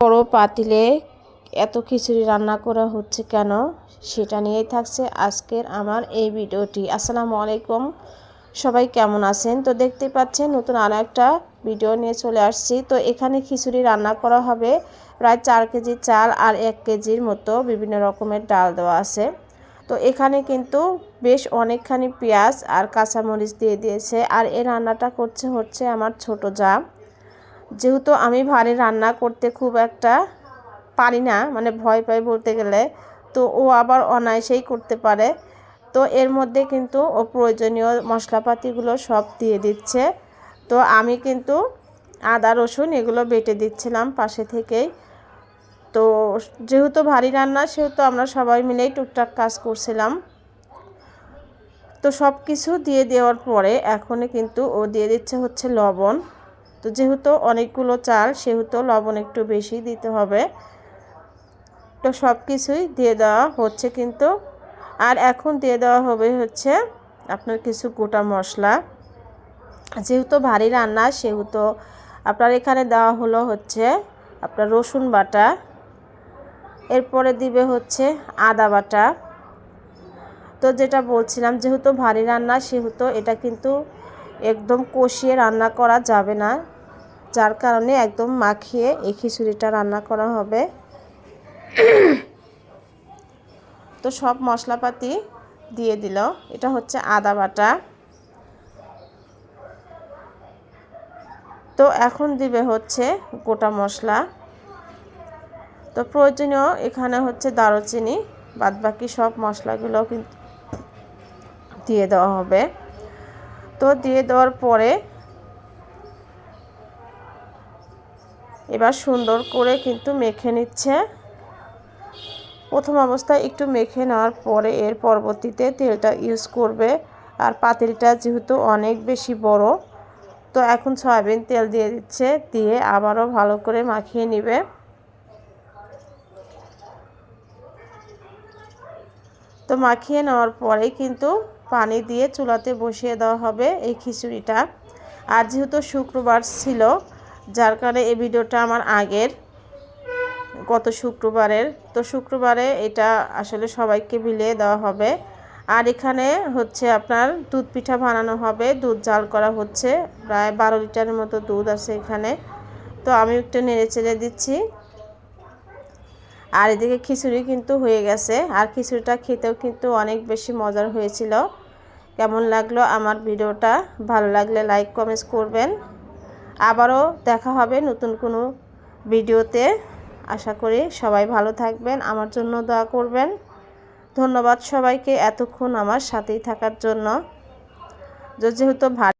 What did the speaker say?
বড় পাতিলে এত খিচুড়ি রান্না করা হচ্ছে কেন? সেটা নিয়েই থাকছে আজকের আমার এই ভিডিওটি। আসসালামু আলাইকুম। সবাই কেমন আছেন? তো দেখতে পাচ্ছেন নতুন আরও একটা ভিডিও নিয়ে চলে আসছি। তো এখানে খিচুড়ি রান্না করা হবে প্রায় চার কেজি চাল আর এক কেজির মতো বিভিন্ন রকমের ডাল দেওয়া আছে। তো এখানে কিন্তু বেশ অনেকখানি পেঁয়াজ আর কাঁচামরিচ দিয়ে দিয়েছে। আর এই রান্নাটা করছে হচ্ছে আমার ছোট যা যেহেতু আমি ভারী রান্না করতে খুব একটা পারি না মানে ভয় পাই বলতে গেলে, তো ও আবার অনায়াসেই করতে পারে। তো এর মধ্যে কিন্তু ও প্রয়োজনীয় মশলাপাতিগুলো সব দিয়ে দিচ্ছে। তো আমি কিন্তু আদা, রসুন এগুলো বেটে দিচ্ছিলাম পাশে থেকেই। তো যেহেতু ভারী রান্না, সেহেতু আমরা সবাই মিলেই টুকটাক কাজ করছিলাম। তো সব কিছু দিয়ে দেওয়ার পরে এখনই কিন্তু ও দিয়ে দিচ্ছে হচ্ছে লবণ। তো যেহেতু অনেকগুলো চাল, সেহেতু লবণ একটু বেশি দিতে হবে। তো সব কিছুই দিয়ে দেওয়া হচ্ছে কিন্তু। আর এখন দিয়ে দেওয়া হবে হচ্ছে আপনার কিছু গোটা মশলা। যেহেতু ভারী রান্না, সেহেতু আপনার এখানে দেওয়া হলো হচ্ছে আপনার রসুন বাটা। এরপরে দিবে হচ্ছে আদা বাটা। তো যেটা বলছিলাম, যেহেতু ভারী রান্না, সেহেতু এটা কিন্তু একদম কষিয়ে রান্না করা যাবে না। যার কারণে একদম মাখিয়ে এই খিচুড়িটা রান্না করা হবে। তো সব মশলাপাতি দিয়ে দিল। এটা হচ্ছে আদা বাটা। তো এখন দিবে হচ্ছে গোটা মশলা। তো প্রয়োজনীয় এখানে হচ্ছে দারুচিনি, বাদবাকি সব মশলাগুলো কিন্তু দিয়ে দেওয়া হবে। তো দিয়ে দেওয়ার পরে এবার সুন্দর করে কিন্তু মেখে নিচ্ছে। প্রথম অবস্থায় একটু মেখে নেওয়ার পরে এর পরবর্তীতে তেলটা ইউজ করবে। আর পাতিলটা যেহেতু অনেক বেশি বড়, তো এখন সয়াবিন তেল দিয়ে দিচ্ছে, দিয়ে আবারও ভালো করে মাখিয়ে নিবে। তো মাখিয়ে নেওয়ার পরে কিন্তু পানি দিয়ে চুলাতে বসিয়ে দেওয়া হবে এই খিচুড়িটা। আর যেহেতু শুক্রবার ছিল যার কারণে এই ভিডিওটা আমার আগের গত শুক্রবারের। তো শুক্রবারে এটা আসলে সবাইকে বিলিয়ে দেওয়া হবে। আর এখানে হচ্ছে আপনার দুধ পিঠা বানানো হবে। দুধ জাল করা হচ্ছে। প্রায় বারো লিটারের মতো দুধ আছে এখানে। তো আমি একটু নেড়ে চেড়ে দিচ্ছি। আর এদিকে খিচুড়ি কিন্তু হয়ে গেছে। আর খিচুড়িটা খেতেও কিন্তু অনেক বেশি মজার হয়েছিল। কেমন লাগল আমার ভিডিওটা? ভালো লাগলে লাইক কমেন্টস করবেন। আবারও দেখা হবে নতুন কোনো ভিডিওতে। আশা করি সবাই ভালো থাকবেন, আমার জন্য দোয়া করবেন। ধন্যবাদ সবাইকে এতক্ষণ আমার সাথেই থাকার জন্য। যেহেতু